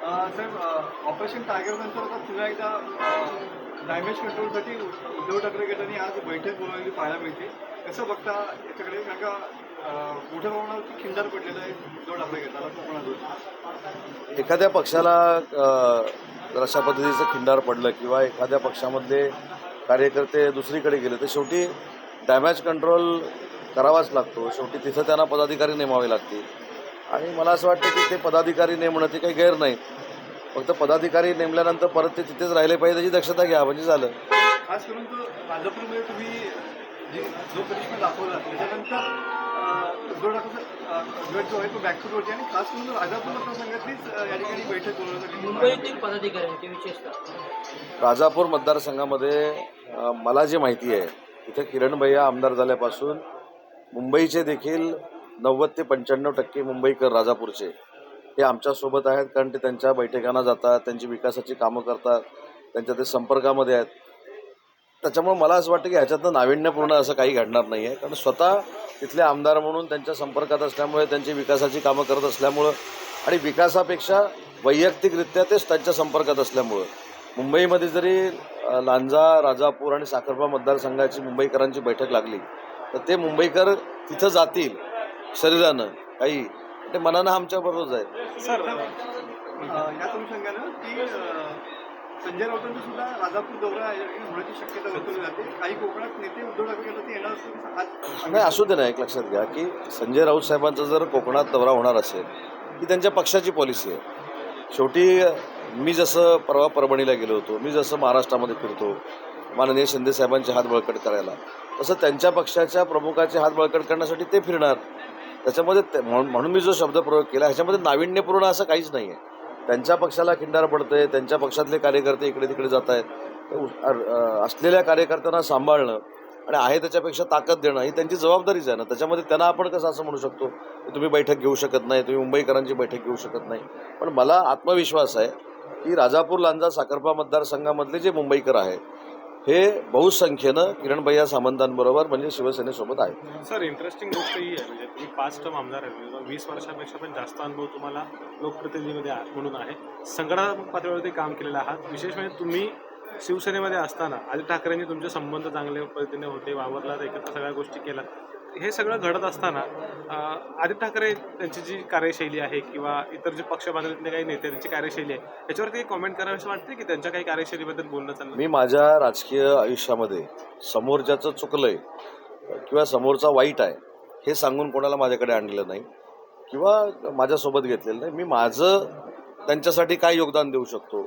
साहेब operation tiger नंतर आता पुन्हा एकदा डॅमेज कंट्रोलसाठी उद्धव ठाकरे गटाने आज बैठक बोलावलेली पाहायला मिळते. कसं बघता याच्याकडे? कारण का मोठ्या प्रमाणावरती खिंडार पडलेलं आहे उद्धव ठाकरे गटाला कोकणातून एखाद्या पक्षाला जर अशा पद्धतीचं खिंडार पडलं किंवा एखाद्या पक्षामधले कार्यकर्ते दुसरीकडे गेले तर शेवटी डॅमेज कंट्रोल करावाच लागतो. शेवटी तिथं त्यांना पदाधिकारी नेमावे लागतील. आणि मला असं वाटतं की ते पदाधिकारी नेमणं ते काही गैर नाही. फक्त पदाधिकारी नेमल्यानंतर परत ते तिथेच राहिले पाहिजे त्याची दक्षता घ्या म्हणजे झालं. खास करून राजापूरमध्ये तुम्ही जी करिश्मा दाखवला त्याच्यानंतर अं, उद्धव ठाकरेचा अं, गट जो आहे तो बॅकफूटवरती आणि खास करून राजापूर मतदारसंघातलीच अं, या ठिकाणी बैठक बोलवण्यासाठी मुंबईतील पदाधिकाऱ्यांची विशेषतः. राजापूर मतदारसंघामध्ये मला जी माहिती आहे इथे किरण भैया आमदार झाल्यापासून मुंबईचे देखील नव्वद ते पंच्याण्णव टक्के मुंबईकर राजापूरचे हे आमच्यासोबत आहेत कारण ते त्यांच्या बैठकांना जातात त्यांची विकासाची कामं करतात त्यांच्या ते संपर्कामध्ये आहेत. त्याच्यामुळे मला असं वाटतं की ह्याच्यातनं नाविन्यपूर्ण असं काही घडणार नाही आहे कारण स्वतः तिथले आमदार म्हणून त्यांच्या संपर्कात असल्यामुळे त्यांची विकासाची कामं करत असल्यामुळं आणि विकासापेक्षा वैयक्तिकरित्या तेच त्यांच्या संपर्कात असल्यामुळं. मुंबईमध्ये जरी लांजा राजापूर आणि साखरपा मतदारसंघाची मुंबईकरांची बैठक लागली तर ते मुंबईकर तिथं जातील शरीरानं काही. ते मनानं सर याच अनुषंगानं की अं, संजय राऊतांचा सुद्धा राजापूर दौरा या ठिकाणी होण्याची शक्यता वर्तवली जाते. काही कोकणात नेते उद्धव ठाकरे गटाचे येणार असतील आज नाही असू दे ना एक लक्षात घ्या की संजय राऊत साहेबांचा जर कोकणात दौरा होणार असेल ही त्यांच्या पक्षाची पॉलिसी आहे. शेवटी मी जसं परवा परभणीला गेलो होतो मी जसं महाराष्ट्रामध्ये फिरतो माननीय शिंदे साहेबांचे हात बळकट करायला तसं त्यांच्या पक्षाच्या प्रमुखाचे हात बळकट करण्यासाठी ते फिरणार. त्याच्यामध्ये ते- म्हणून म्हणून मी जो शब्द प्रयोग केला ह्याच्यामध्ये नाविन्यपूर्ण असं काहीच नाही आहे त्यांच्या पक्षाला खिंडार पडतंय त्यांच्या पक्षातले कार्यकर्ते इकडे तिकडे जात आहेत असलेल्या कार्यकर्त्यांना सांभाळणं आणि आहे त्याच्यापेक्षा ताकद देणं ही त्यांची जबाबदारीच आहे ना. त्याच्यामध्ये त्यांना आपण कसं असं म्हणू शकतो की तुम्ही बैठक घेऊ शकत नाही तुम्ही मुंबईकरांची बैठक घेऊ शकत नाही. पण मला आत्मविश्वास आहे की राजापूर लांजा साखरपा मतदारसंघामधले जे मुंबईकर आहेत हे बहुसंख्येनं किरणभैया सामंतांबरोबर म्हणजे शिवसेनेसोबत आहेत. सर इंटरेस्टिंग गोष्ट ही आहे म्हणजे तुम्ही पाच टर्म आमदार आहे म्हणजे वीस वर्षापेक्षा पण जास्त अनुभव तुम्हाला लोकप्रतिनिधीमध्ये आहात म्हणून आहे. संघटनात्मक पातळीवरती काम केलेलं आहात. विशेष म्हणजे तुम्ही शिवसेनेमध्ये असताना आदित्य ठाकरेंनी तुमचे संबंध चांगल्या पद्धतीने होते वावरला एकत्र सगळ्या गोष्टी केल्या. हे सगळं घडत असताना आदित्य ठाकरे त्यांची जी कार्यशैली आहे किंवा इतर जे पक्ष बांधलेले काही नेते त्यांची कार्यशैली आहे याच्यावरती कॉमेंट करावं असं वाटते की त्यांच्या काही कार्यशैलीबद्दल बोलणं चाललं? मी माझ्या राजकीय आयुष्यामध्ये समोरच्याचं चुकलंय किंवा समोरचा वाईट आहे हे सांगून कोणाला माझ्याकडे आणलेलं नाही किंवा माझ्यासोबत घेतलेलं नाही. मी माझं त्यांच्यासाठी काय योगदान देऊ शकतो?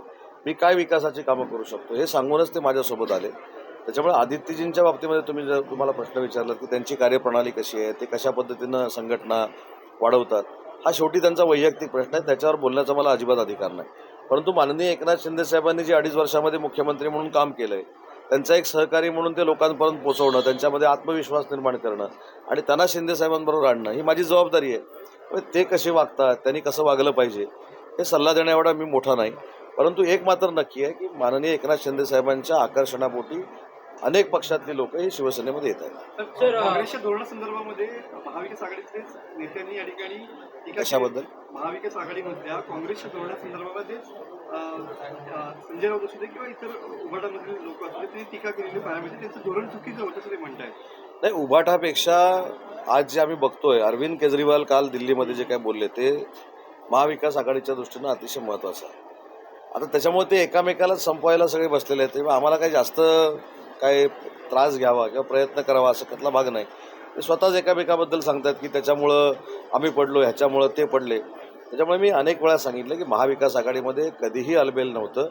मी काय विकासाची कामं करू शकतो? हे सांगूनच ते माझ्यासोबत आले. त्याच्यामुळे आदित्यजींच्या बाबतीमध्ये तुम्ही जर तुम्हाला प्रश्न विचारलात की त्यांची कार्यप्रणाली कशी आहे ते कशा पद्धतीनं संघटना वाढवतात हा शेवटी त्यांचा वैयक्तिक प्रश्न आहे. त्याच्यावर बोलण्याचा मला अजिबात अधिकार नाही. परंतु माननीय एकनाथ शिंदे साहेबांनी जे अडीच वर्षामध्ये मुख्यमंत्री म्हणून काम केलं आहे त्यांचा एक सहकारी म्हणून ते लोकांपर्यंत पोचवणं त्यांच्यामध्ये आत्मविश्वास निर्माण करणं आणि त्यांना शिंदे साहेबांबरोबर आणणं ही माझी जबाबदारी आहे. ते कसे वागतात त्यांनी कसं वागलं पाहिजे हे सल्ला देण्याएवढा मी मोठा नाही. परंतु एक मात्र नक्की आहे की माननीय एकनाथ शिंदे साहेबांच्या आकर्षणापोटी अनेक पक्षातली लोक ही शिवसेनेमध्ये येत आहेत. तर सर, अं, काँग्रेसच्या धोरणासंदर्भामध्ये महाविकास आघाडीतलेच नेत्यांनी या ठिकाणी टीका कशाबद्दल? महाविकास आघाडीमधल्या काँग्रेसच्या धोरणासंदर्भामध्ये संजय राऊत असू दे किंवा इतर उभाटामधील लोक असू दे त्यांनी टीका केलेली पाहायला मिळते त्यांचं धोरण चुकीचं होतं असं ते म्हणतायत. नाही उभाटापेक्षा आज जे आम्ही बघतोय अरविंद केजरीवाल काल दिल्लीमध्ये जे काय बोलले ते महाविकास आघाडीच्या दृष्टीनं अतिशय महत्त्वाचं आहे. आता त्याच्यामुळे ते एकामेकाला संपवायला सगळे बसलेले आहेत. तेव्हा आम्हाला काही जास्त काय त्रास घ्यावा किंवा प्रयत्न करावा असं त्यातला भाग नाही. ते स्वतःच एकामेकाबद्दल सांगतात की त्याच्यामुळं आम्ही पडलो ह्याच्यामुळं ते पडले. त्याच्यामुळे मी अनेक वेळा सांगितलं की महाविकास आघाडीमध्ये कधीही अलबेल नव्हतं.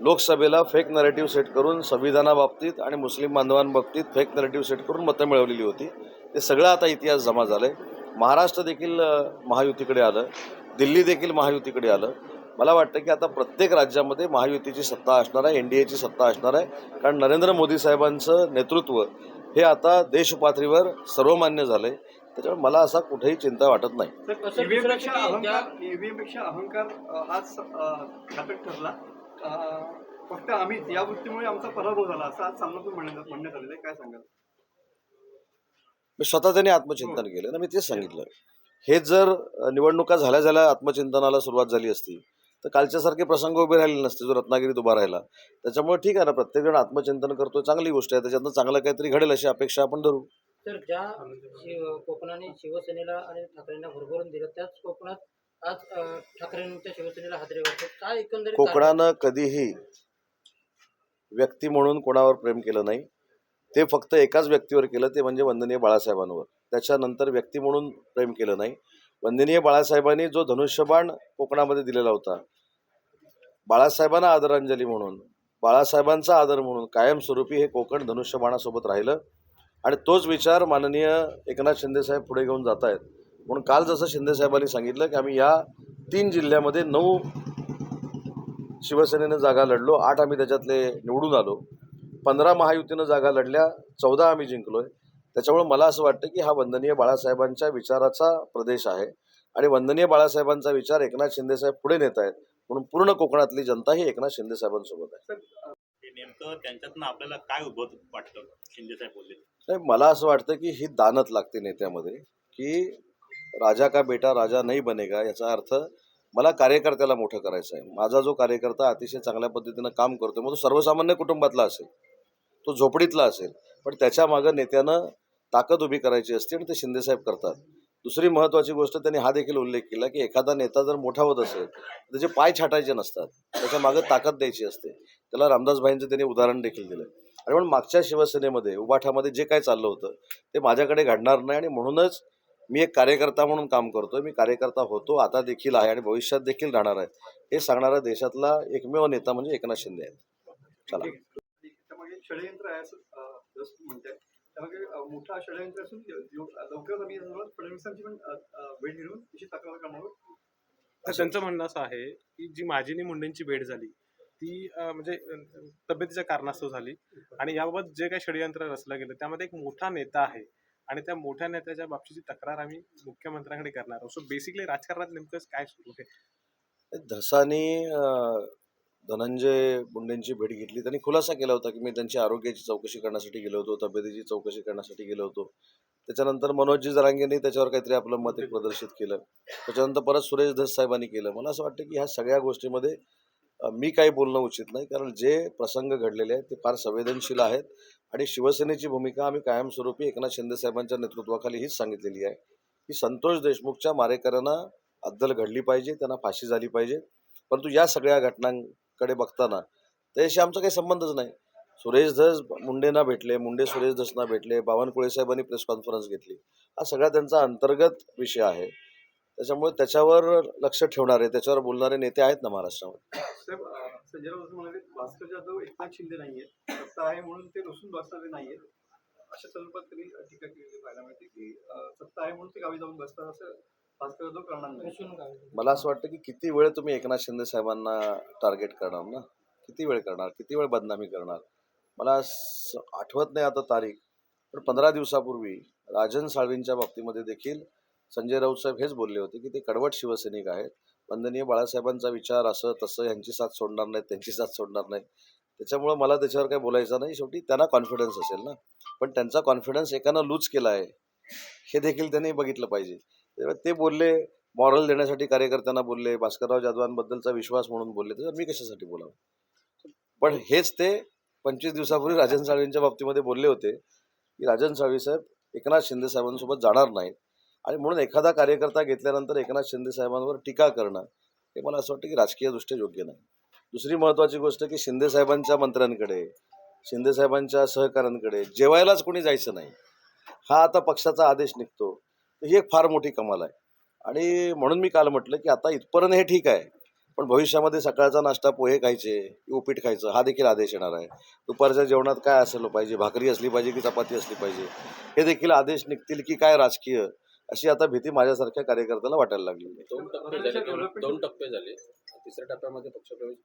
लोकसभेला फेक नरेटिव्ह सेट करून संविधानाबाबतीत आणि मुस्लिम बांधवांबाबतीत फेक नरेटिव्ह सेट करून मतं मिळवलेली होती. ते सगळं आता इतिहास जमा झालं आहे महाराष्ट्र देखील महायुतीकडे आलं. दिल्ली देखील महायुतीकडे आलं. मला वाटतं की आता प्रत्येक राज्यामध्ये महायुतीची सत्ता असणार आहे एन डी एची सत्ता असणार आहे. कारण नरेंद्र मोदी साहेबांचं नेतृत्व हे आता देशपातळीवर सर्वमान्य झालं आहे त्याच्यामुळे मला असा कुठेही चिंता वाटत नाही. अहंकार आज घातक ठरला. फक्त आम्हीच या वृत्तीमुळे आमचा पराभव झाला असं आज सामनातून म्हणण्यात म्हणण्यात आलेलं आहे. काय सांगाल? मी स्वतः त्यांनी आत्मचिंतन केलं. ना मी तेच सांगितलं. हे जर निवडणुका झाल्या झाल्या आत्मचिंतनाला सुरुवात झाली असती तर कालच्यासारखे प्रसंग उभे राहिले नसते जो रत्नागिरीत उभा राहिला. त्याच्यामुळे ठीक आहे ना प्रत्येकजण आत्मचिंतन करतोय चांगली गोष्ट आहे. त्याच्यातनं चांगलं काहीतरी घडेल अशी अपेक्षा आपण धरू. तर ज्या कोकणाने शिवसेनेला आणि ठाकरेंना भरभरून दिलं त्याच कोकणात आज ठाकरेंच्या शिवसेनेला हादरे काय एकंदरीत? कोकणानं कधीही व्यक्ती म्हणून कोणावर प्रेम केलं नाही. ते फक्त एकाच व्यक्तीवर केलं ते म्हणजे वंदनीय बाळासाहेबांवर. त्याच्यानंतर व्यक्ती म्हणून प्रेम केलं नाही. वंदनीय बाळासाहेबांनी जो धनुष्यबाण कोकणामध्ये दिलेला होता. बाळासाहेबांना आदरांजली म्हणून बाळासाहेबांचा आदर म्हणून कायमस्वरूपी हे कोकण धनुष्यबाणासोबत राहिलं आणि तोच विचार माननीय एकनाथ शिंदेसाहेब पुढे घेऊन जात आहेत म्हणून काल जसं शिंदेसाहेबांनी सांगितलं की आम्ही या तीन जिल्ह्यामध्ये नऊ शिवसेनेनं जागा लढलो आठ आम्ही त्याच्यातले निवडून आलो. पंधरा महायुतीनं जागा लढल्या चौदा आम्ही जिंकलोय. त्याच्यामुळे मला असं वाटतं की हा वंदनीय बाळासाहेबांच्या विचाराचा प्रदेश आहे. आणि वंदनीय बाळासाहेबांचा विचार एकनाथ शिंदेसाहेब पुढे नेत आहेत म्हणून पूर्ण कोकणातली जनता ही एकनाथ शिंदेसाहेबांसोबत आहे. हे नेमकं त्यांच्यातनं आपल्याला काय वाटतं? शिंदे साहेब बोलले. नाही मला असं वाटतं की ही दानत लागते नेत्यामध्ये की राजा का बेटा राजा नाही बनेगा याचा अर्थ मला कार्यकर्त्याला मोठं करायचं आहे. माझा जो कार्यकर्ता अतिशय चांगल्या पद्धतीनं काम करतो मग तो सर्वसामान्य कुटुंबातला असेल तो झोपडीतला असेल पण त्याच्या मागं नेत्यानं ताकद उभी करायची असते आणि ते शिंदेसाहेब करतात. दुसरी महत्त्वाची गोष्ट त्यांनी हा देखील उल्लेख केला की एखादा नेता जर मोठा होत असेल तर त्याचे पाय छाटायचे नसतात. त्याच्या मागं ताकद द्यायची असते. त्याला रामदासभाईंचं त्यांनी उदाहरण देखील दिलं. आणि म्हणून मागच्या शिवसेनेमध्ये उबाठामध्ये जे काय चाललं होतं ते माझ्याकडे घडणार नाही आणि म्हणूनच मी एक कार्यकर्ता म्हणून काम करतोय. मी कार्यकर्ता होतो आता देखील आहे आणि भविष्यात देखील राहणार आहे. हे सांगणारा देशातला एकमेव नेता म्हणजे एकनाथ शिंदे आहेत. चला. त्यामागे षडयंत्र आहे असं अं, जसं तू म्हणताय त्यामागे अं, मोठा षडयंत्र असून लव- लवकरच आम्ही फडणवीसांची पण भेट घेऊन तिची तक्रार करणार आहोत. त्यांचं म्हणणं असं आहे की जी माझी आणि मुंडेंची भेट झाली ती म्हणजे तब्येतीच्या कारणास्तव झाली आणि याबाबत जे काही षडयंत्र रचलं गेलं त्यामध्ये एक मोठा नेता आहे आणि त्या मोठ्या नेत्याच्या बाबतीची तक्रार आम्ही मुख्यमंत्र्यांकडे करणार आहोत. सो बेसिकली राजकारणात नेमकं काय सुरू आहे? धसानी धनंजय मुंडेंची भेट घेतली. त्यांनी खुलासा केला होता की मी त्यांची आरोग्याची चौकशी करण्यासाठी गेलो होतो तब्येतीची चौकशी करण्यासाठी गेलो होतो. त्याच्यानंतर मनोजी जरांगेंनी त्याच्यावर काहीतरी आपलं मत प्रदर्शित केलं. त्याच्यानंतर परत सुरेश धस साहेबांनी केलं. मला असं वाटतं की ह्या सगळ्या गोष्टीमध्ये मी काही बोलणं उचित नाही. कारण जे प्रसंग घडलेले आहेत ते फार संवेदनशील आहेत आणि शिवसेनेची भूमिका आम्ही कायमस्वरूपी एकनाथ शिंदे साहेबांच्या नेतृत्वाखाली हीच सांगितलेली आहे की संतोष देशमुखच्या मारेकऱ्यांना अद्दल घडली पाहिजे त्यांना फाशी झाली पाहिजे. परंतु या सगळ्या घटनां कडे बघताना त्याच्याशी आमचा काही संबंधच नाही. सुरेश धस मुंडेंना भेटले मुंडे सुरेश धसना भेटले बावनकुळे साहेबांनी प्रेस कॉन्फरन्स घेतली. हा सगळा त्यांचा अंतर्गत विषय आहे. त्याच्यामुळे त्याच्यावर लक्ष ठेवणारे त्याच्यावर बोलणारे नेते आहेत ना महाराष्ट्रामध्ये. भास्कर जाधव एकनाथ शिंदे नाहीये सत्ता आहे म्हणून ते बसणारे अशा त्यांनी टीका केलेली पाहायला मिळते की सत्ता आहे म्हणून ते गावी जाऊन बसतात असं नाही? मला असं वाटतं की किती वेळ तुम्ही एकनाथ शिंदे साहेबांना टार्गेट करणार ना? किती वेळ करणार? किती वेळ बदनामी करणार? मला आठवत नाही आता तारीख पण पंधरा दिवसापूर्वी राजन साळवींच्या बाबतीमध्ये देखील संजय राऊत साहेब हेच बोलले होते की ते कडवट शिवसैनिक आहेत. वंदनीय बाळासाहेबांचा विचार असं तसं यांची साथ सोडणार नाहीत त्यांची साथ सोडणार नाहीत. त्याच्यामुळं मला त्याच्यावर काही बोलायचं नाही. शेवटी त्यांना कॉन्फिडन्स असेल ना? पण त्यांचा कॉन्फिडन्स एकानं लूज केला आहे हे देखील त्यांनी बघितलं पाहिजे. तेव्हा ते बोलले मॉरल देण्यासाठी कार्यकर्त्यांना बोलले भास्करराव जाधवांबद्दलचा विश्वास म्हणून बोलले. तर मी कशासाठी बोलावं? पण हेच ते पंचवीस दिवसापूर्वी राजन साळवींच्या बाबतीमध्ये बोलले होते की राजन साळवी साहेब एकनाथ शिंदे साहेबांसोबत जाणार नाहीत आणि म्हणून एखादा कार्यकर्ता घेतल्यानंतर एकनाथ शिंदे साहेबांवर टीका करणं हे मला असं वाटतं की राजकीयदृष्ट्या योग्य नाही. दुसरी महत्त्वाची गोष्ट की शिंदे साहेबांच्या मंत्र्यांकडे शिंदे साहेबांच्या सहकाऱ्यांकडे जेवायलाच कोणी जायचं नाही. हा आता पक्षाचा आदेश निघतो. तर ही एक फार मोठी कमाल आहे. आणि म्हणून मी काल म्हटलं की आता इथपर्यंत हे ठीक आहे. पण भविष्यामध्ये सकाळचा नाश्ता पोहे खायचे की उपीट खायचं हा देखील आदेश येणार आहे. दुपारच्या जेवणात काय असलं पाहिजे? भाकरी असली पाहिजे की चपाती असली पाहिजे? हे देखील आदेश निघतील की काय राजकीय? अशी आता भीती माझ्यासारख्या कार्यकर्त्याला वाटायला लागली. दोन टप्पे झाले. दोन दोन टप्पे झाले. तिसऱ्या टप्प्यामध्ये पक्षप्रवेश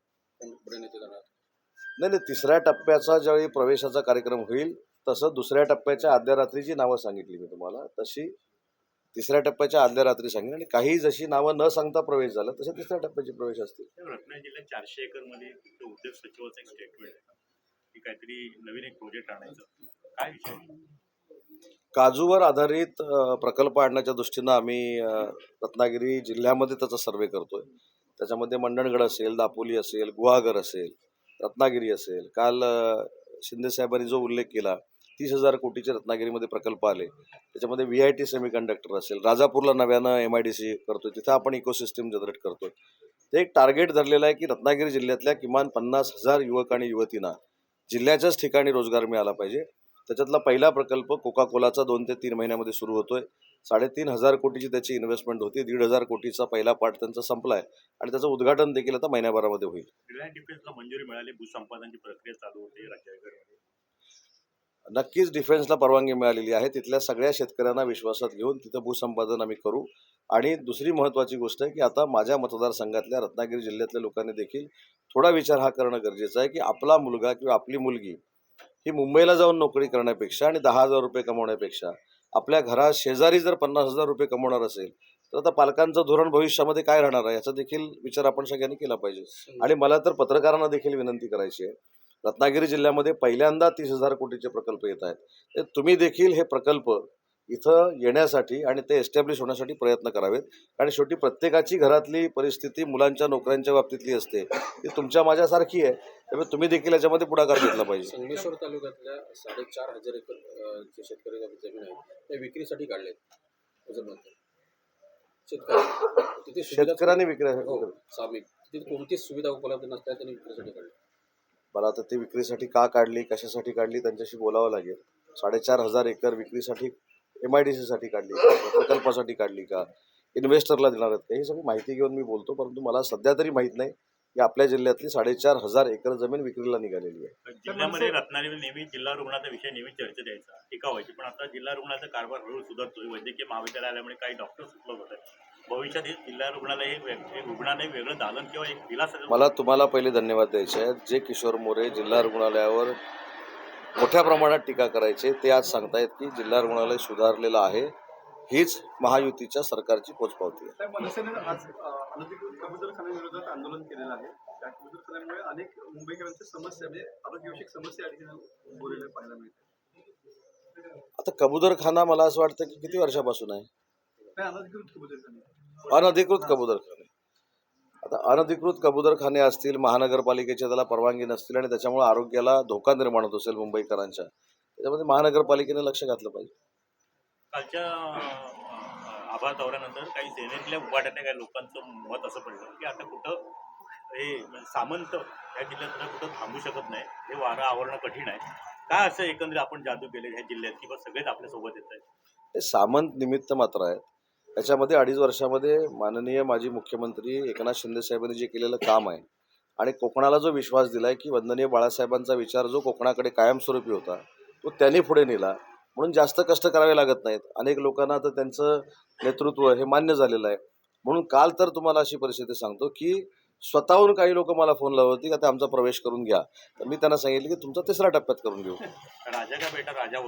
नाही नाही तिसऱ्या टप्प्याचा ज्यावेळी प्रवेशाचा कार्यक्रम होईल तसं दुसऱ्या टप्प्याच्या आदल्या रात्रीची नावं सांगितली मी तुम्हाला. तशी तिसऱ्या टप्प्याच्या आदल्या रात्री सांगेन. आणि काही जशी नावं न सांगता प्रवेश झाला तसे तिसऱ्या टप्प्याचे प्रवेश असतील. रत्नागिरी जिल्ह्यात चारशे एकरमध्ये तिथं उद्योग सचिवाचं एक स्टेटमेंट आहे. की काहीतरी नवीन एक प्रोजेक्ट आणायचं. काय विषय? काजूवर आधारित प्रकल्प आणण्याच्या दृष्टीनं आम्ही रत्नागिरी जिल्ह्यामध्ये त्याचा सर्वे करतोय. त्याच्यामध्ये मंडणगड असेल दापोली असेल गुहागर असेल रत्नागिरी असेल. काल शिंदे साहेबांनी जो उल्लेख केला तीस हजार कोटीचे रत्नागिरीमध्ये प्रकल्प आले. त्याच्यामध्ये व्ही आय टी सेमीकंडक्टर असेल राजापूरला नव्यानं एम आय डी सी करतोय तिथं आपण इकोसिस्टम जनरेट करतोय. ते एक टार्गेट धरलेलं आहे की रत्नागिरी जिल्ह्यातल्या किमान पन्नास हजार युवक आणि युवतींना जिल्ह्याच्याच ठिकाणी रोजगार मिळाला पाहिजे. त्याच्यातला पहिला प्रकल्प कोका कोलाचा दोन ते तीन महिन्यामध्ये सुरू होतोय. साडेतीन हजार कोटीची त्याची इन्व्हेस्टमेंट होती. दीड हजार कोटीचा पहिला पार्ट त्यांचा संपलाय. आणि त्याचं उद्घाटन देखील आता महिन्याभरामध्ये होईल. रिलायन्स डिफेन्सला मंजुरी मिळाली. भूसंपादनाची प्रक्रिया चालू होते. नक्कीच डिफेन्सला परवानगी मिळालेली आहे. तिथल्या सगळ्या शेतकऱ्यांना विश्वासात घेऊन तिथं भूसंपादन आम्ही करू. आणि दुसरी महत्त्वाची गोष्ट आहे की आता माझ्या मतदारसंघातल्या रत्नागिरी जिल्ह्यातल्या लोकांनी देखील थोडा विचार हा करणं गरजेचं आहे की आपला मुलगा किंवा आपली मुलगी ही मुंबईला जाऊन नोकरी करण्यापेक्षा आणि दहा हजार रुपये कमवण्यापेक्षा आपल्या घरात शेजारी जर पन्नास हजार रुपये कमवणार असेल तर आता पालकांचं धोरण भविष्यामध्ये काय राहणार आहे याचा देखील विचार आपण सगळ्यांनी केला पाहिजे. आणि मला तर पत्रकारांना देखील विनंती करायची आहे रत्नागिरी जिल्ह्यामध्ये पहिल्यांदा तीस हजार कोटीचे प्रकल्प येत आहेत. तर तुम्ही देखील हे प्रकल्प इथं येण्यासाठी आणि ते एस्टॅब्लिश होण्यासाठी प्रयत्न करावेत. कारण शेवटी प्रत्येकाची घरातली परिस्थिती मुलांच्या नोकऱ्यांच्या बाबतीतली असते. ती तुमच्या माझ्यासारखी आहे. त्यामुळे तुम्ही देखील याच्यामध्ये पुढाकार घेतला पाहिजे. संगमेश्वर तालुक्यातल्या साडेचार हजार एकर जे शेतकरी जमीन आहे त्या विक्रीसाठी काढलेत. शेतकऱ्यांनी विक्री हो कोणतीच सुविधा उपलब्ध नसल्या त्यांनी विक्रीसाठी काढले मला आता ती विक्रीसाठी का काढली कशासाठी काढली त्यांच्याशी बोलावं लागेल. साडेचार हजार एकर विक्रीसाठी एम आय डी सीसाठी काढली प्रकल्पासाठी काढली का? इन्व्हेस्टरला देणार आहेत का? ही सगळी माहिती घेऊन मी बोलतो परंतु मला सध्या तरी माहीत नाही की आपल्या जिल्ह्यातली साडेचार हजार एकर जमीन विक्रीला निघालेली आहे. जिल्ह्यामध्ये रत्नागिरी नेहमी जिल्हा रुग्णाचा विषय नेहमी चर्चेत यायचा टीका व्हायची. पण आता जिल्हा रुग्णाचा कारभार हळूहळू सुधारतोय. वैद्यकीय महाविद्यालय आल्यामुळे काही डॉक्टर्स उपलब्ध होत आहेत. भविष्यात हे जिल्हा रुग्णालय हे वेग- रुग्णालय वेगळं दालन किंवा एक दिलासा मला तुम्हाला पहिले धन्यवाद द्यायचे आहेत. जे किशोर मोरे जिल्हा रुग्णालयावर मोठ्या प्रमाणात टीका करायचे ते आज सांगतायत की जिल्हा रुग्णालय सुधारलेलं आहे. हीच महायुतीच्या सरकारची पोचपावती आहे. त्या मनसेने आज अ, अनधिकृत कबूतरखान्याविरोधात आंदोलन केलेलं आहे. त्या कबूतरखान्यामुळे अनेक मुंबईकरांच्या समस्या म्हणजे आरोग्यविषयक समस्या या ठिकाणी उद्भवलेल्या पाहायला मिळतात. आता कबुतरखाना मला असं वाटतं की किती वर्षापासून आहे? नाही अनधिकृत कबूतरखाने. अनधिकृत कबुतरखाने. आता अनधिकृत कबुतरखाने असतील महानगरपालिकेच्या त्याला परवानगी नसतील आणि त्याच्यामुळे आरोग्याला धोका निर्माण होत असेल मुंबईकरांच्या त्याच्यामध्ये महानगरपालिकेने लक्ष घातलं पाहिजे. कालच्या आभार दौऱ्यानंतर काही सेनेतल्या उभाट्यातल्या काही लोकांचं मत असं पडलं की आता कुठं हे सामंत या जिल्ह्यात कुठं थांबू शकत नाही हे वारं आवरणं कठीण आहे. काय असं एकंदरीत आपण जादू केले ह्या जिल्ह्यात किंवा सगळेच आपल्यासोबत येत आहेत हे सामंत निमित्त मात्र आहेत. याच्यामध्ये अडीच वर्षामध्ये माननीय माजी मुख्यमंत्री एकनाथ शिंदे साहेबांनी जे केलेलं काम आहे आणि कोकणाला जो विश्वास दिला आहे की वंदनीय बाळासाहेबांचा विचार जो कोकणाकडे कायमस्वरूपी होता तो त्यांनी पुढे नेला. म्हणून जास्त कष्ट करावे लागत नाहीत. अनेक लोकांना तर त्यांचं नेतृत्व हे मान्य झालेलं आहे. म्हणून काल तर तुम्हाला अशी परिस्थिती सांगतो की स्वतःहून काही लोक मला फोन लावत होती की आता आमचा प्रवेश करून घ्या. तर मी त्यांना सांगितलं की तुमचा तिसऱ्या टप्प्यात करून घेऊ. राजा का बेटा राजा